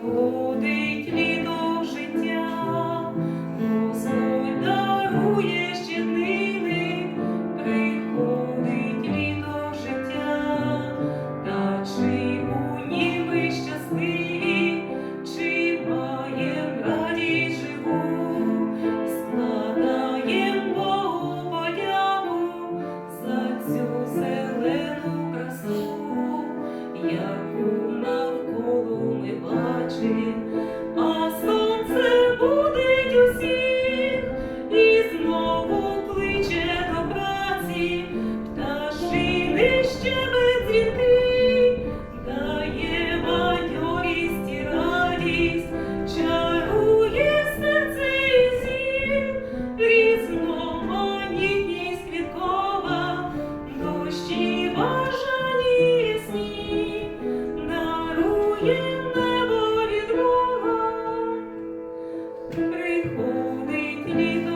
Приходить Приходить літо